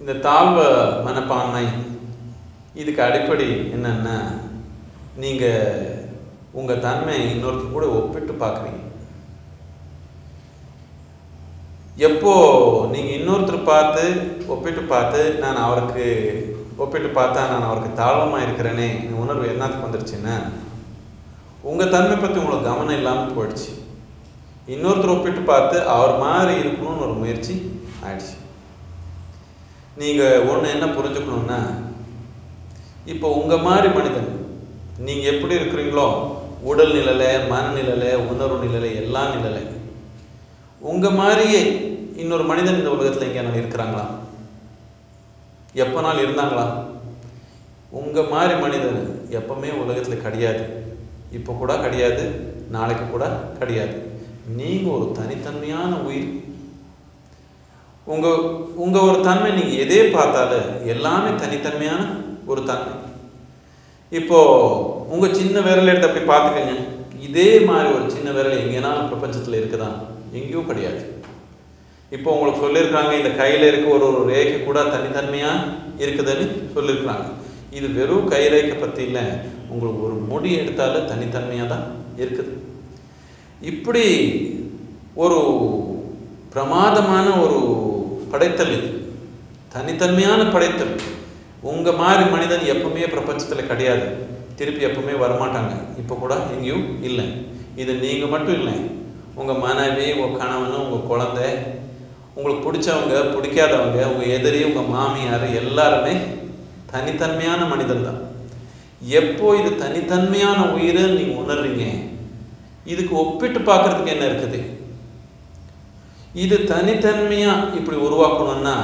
இந்த தாழ்வ மனப்பான்மை இதுக்கு அடிப்படை என்னென்னா நீங்கள் உங்கள் தன்மை இன்னொருத்தர் கூட ஒப்பிட்டு பார்க்குறீங்க. எப்போ நீங்கள் இன்னொருத்தர் பார்த்து ஒப்பிட்டு பார்த்து நான் அவருக்கு ஒப்பிட்டு பார்த்தா நான் அவருக்கு தாழ்வமாக இருக்கிறேனே இந்த உணர்வு என்னத்துக்கு வந்துருச்சுன்னா உங்கள் தன்மை பற்றி உங்களுக்கு கவனம் இல்லாமல் போயிடுச்சு. இன்னொருத்தர் ஒப்பிட்டு பார்த்து அவர் மாதிரி இருக்கணும்னு ஒரு முயற்சி ஆயிடுச்சு. நீங்கள் ஒன்று என்ன புரிஞ்சுக்கணுன்னா இப்போ உங்கள் மாதிரி மனிதன் நீங்கள் எப்படி இருக்கிறீங்களோ உடல் நிலையில மனநிலையில உணர்வு நிலையில எல்லா நிலையில உங்கள் மாதிரியே இன்னொரு மனிதன் இந்த உலகத்தில் எங்கேயான இருக்கிறாங்களா? எப்போ நாள் இருந்தாங்களா? உங்கள் மாதிரி மனிதன் எப்பவுமே உலகத்தில் கிடையாது. இப்போ கூட கிடையாது நாளைக்கு கூட கிடையாது. நீங்கள் ஒரு தனித்தன்மையான உயிர். உங்கள் உங்கள் ஒரு தன்மை நீங்கள் எதே பார்த்தாலும் எல்லாமே தனித்தன்மையான ஒரு தன்மை. இப்போது உங்கள் சின்ன விரல் எடுத்து அப்படி பார்த்துக்கங்க. இதே மாதிரி ஒரு சின்ன விரல் எங்கேனாலும் பிரபஞ்சத்தில் இருக்குதா? எங்கேயும் கிடையாது. இப்போ உங்களுக்கு சொல்லியிருக்காங்க இந்த கையில் இருக்க ஒரு ஒரு ரேகை கூட தனித்தன்மையாக இருக்குதுன்னு சொல்லியிருக்கிறாங்க. இது வெறும் கை ரேகை பற்றி இல்லை உங்களுக்கு ஒரு முடி எடுத்தாலும் தனித்தன்மையாக தான் இருக்குது. இப்படி ஒரு பிரமாதமான ஒரு படைத்தல் இது. தனித்தன்மையான படைத்தல். உங்கள் மாதிரி மனிதன் எப்பவுமே பிரபஞ்சத்தில் கிடையாது. திருப்பி எப்பவுமே வரமாட்டாங்க. இப்போ கூட எங்கேயும் இல்லை. இது நீங்கள் மட்டும் இல்லை. உங்கள் மனைவி உங்கள் கணவன் உங்கள் குழந்தை உங்களுக்கு பிடிச்சவங்க பிடிக்காதவங்க உங்கள் எதிரி உங்கள் மாமியார் எல்லாருமே தனித்தன்மையான மனிதன் தான். எப்போ இது தனித்தன்மையான உயிர் நீங்கள் உணர்றீங்க? இதுக்கு ஒப்பிட்டு பார்க்கறதுக்கு என்ன இருக்குது? இது தனித்தன்மையா இப்படி உருவாக்கணும்னா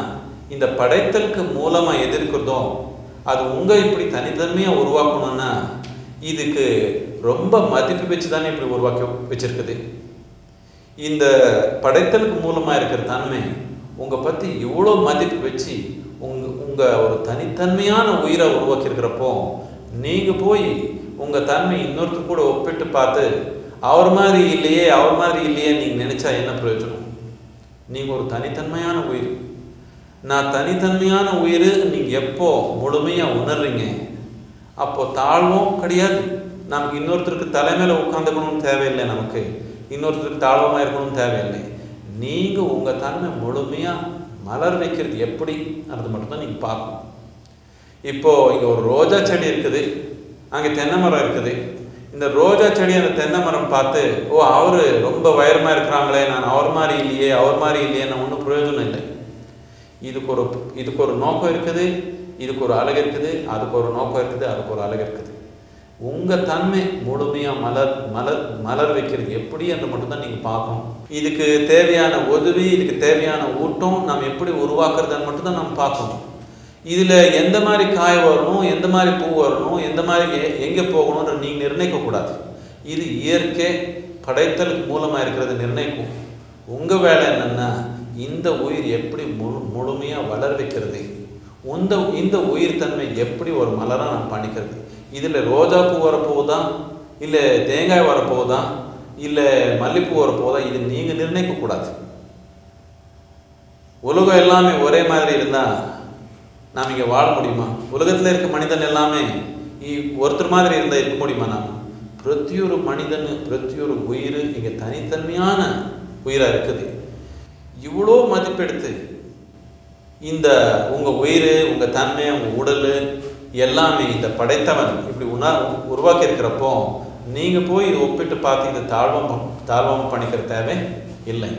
இந்த படைத்தலுக்கு மூலமா எதிர்க்கிறதோ அது உங்க இப்படி தனித்தன்மையா உருவாக்கணும்னா இதுக்கு ரொம்ப மதிப்பு வச்சு தானே இப்படி உருவாக்கி வச்சிருக்குது. இந்த படைத்தலுக்கு மூலமா இருக்கிற தன்மை உங்க பத்தி இவ்வளோ மதிப்பு வச்சு உங்க உங்க ஒரு தனித்தன்மையான உயிரை உருவாக்கியிருக்கிறப்போ நீங்கள் நீங்க போய் உங்க தன்மை இன்னொருத்தர் கூட ஒப்பிட்டு பார்த்து அவர் மாதிரி இல்லையே அவர் மாதிரி இல்லையே நீங்க நினைச்சா என்ன பிரயோஜனம்? நீங்கள் ஒரு தனித்தன்மையான உயிர். நான் தனித்தன்மையான உயிர் நீங்க எப்போ முழுமையா உணர்றீங்க? அப்போ தாழ்வும் கிடையாது. நமக்கு இன்னொருத்தருக்கு தலைமையில உட்காந்துக்கணும்னு தேவையில்லை நமக்கு. இன்னொருத்தருக்கு தாழ்வமா இருக்கணும்னு தேவையில்லை. நீங்க உங்க தன்மை முழுமையா மலர் வைக்கிறது எப்படி? அது மட்டும்தான் நீங்க பார்க்கணும். இப்போ இங்க ஒரு ரோஜா செடி இருக்குது. அங்கே தென்னை மரம் இருக்குது. இந்த ரோஜா செடி அந்த தென்னை மரம் பார்த்து ஓ அவரு ரொம்ப வயரமாக இருக்கிறாங்களே நான் அவர் மாதிரி இல்லையே அவர் மாதிரி இல்லையே நான் ஒன்றும் பிரயோஜனம் இல்லை. இதுக்கு ஒரு இதுக்கு ஒரு நோக்கம் இருக்குது இதுக்கு ஒரு அழகு இருக்குது அதுக்கு ஒரு நோக்கம் இருக்குது அதுக்கு ஒரு அழகு இருக்குது. உங்கள் தன்மை முழுமையாக மலர் மலர் மலர் வைக்கிறது எப்படி என்று மட்டும்தான் நீங்கள் பார்க்கணும். இதுக்கு தேவையான உதவி இதுக்கு தேவையான ஊட்டம் நாம் எப்படி உருவாக்குறதுன்னு மட்டும்தான் நம்ம பார்க்கணும். இதில் எந்த மாதிரி காய் வரணும் எந்த மாதிரி பூ வரணும் எந்த மாதிரி எங்கே போகணும்னு போகணும்ன்ற நிர்ணயிக்கக்கூடாது இது இயற்கை படைத்தலுக்கு மூலமாக இருக்கிறது நிர்ணயிக்கும். உங்கள் வேலை என்னென்னா இந்த உயிர் எப்படி முழு முழுமையாக வளர வைக்கிறது? இந்த இந்த உயிர் தன்மை எப்படி ஒரு மலராக நான் பண்ணிக்கிறது? இதில் ரோஜா பூ வரப்போகுதா? இல்லை தேங்காய் வரப்போகுதா? இல்லை மல்லிப்பூ வரப்போகுதா? இது நீங்கள் நிர்ணயிக்கக்கூடாது உலகம் எல்லாமே ஒரே மாதிரி இருந்தால் நாம் இங்கே வாழ முடியுமா? உலகத்தில் இருக்க மனிதன் எல்லாமே இ- ஒருத்தர் மாதிரி இருந்தால் இருக்க முடியுமா நாம்? பிரத்தியொரு மனிதன் பிரத்தியொரு உயிர் இங்கே தனித்தன்மையான உயிராக இருக்குது. இவ்வளோ மதிப்பெடுத்து இந்த உங்கள் உயிர் உங்கள் தன்மை உங்கள் உடல் எல்லாமே இந்த படைத்தவன் இப்படி உணா உருவாக்கி இருக்கிறப்போ நீங்கள் போய் இதை ஒப்பிட்டு பார்த்து இதை தாழ்வம் தாழ்வம் பண்ணிக்கிற தேவை இல்லை.